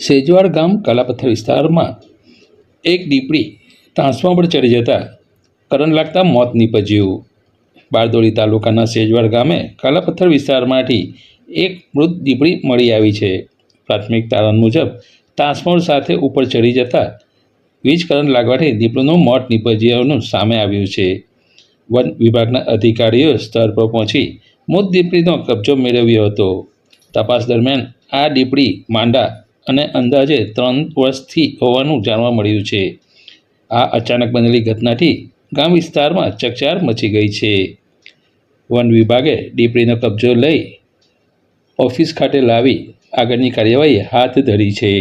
સેજવાડ ગામ કાલાપથ્થર વિસ્તારમાં એક દીપડી ટ્રાન્સફોર્મર પર ચડી જતા કરંટ લાગતા મોત નીપજ્યું. બારડોલી તાલુકાના સેજવાડ ગામે કાલાપથ્થર વિસ્તારમાંથી એક મૃત દીપડી મળી આવી છે. પ્રાથમિક તારણ મુજબ ટ્રાન્સફોર્મર સાથે ઉપર ચડી જતા વીજ કરંટ લાગવાથી દીપડીનું મોત નીપજ્યાનું સામે આવ્યું છે. વન વિભાગના અધિકારીઓ સ્તર પર પહોંચી મૃત દીપડીનો કબજો મેળવ્યો હતો. તપાસ દરમિયાન આ દીપડી માંડા અને અંદાજે ત્રણ વર્ષથી હોવાનું જાણવા મળ્યું છે. આ અચાનક બનેલી ઘટનાથી ગામ વિસ્તારમાં ચકચાર મચી ગઈ છે. વન વિભાગે દીપડીનો કબજો લઈ ઓફિસ ખાતે લાવી આગળની કાર્યવાહી હાથ ધરી છે.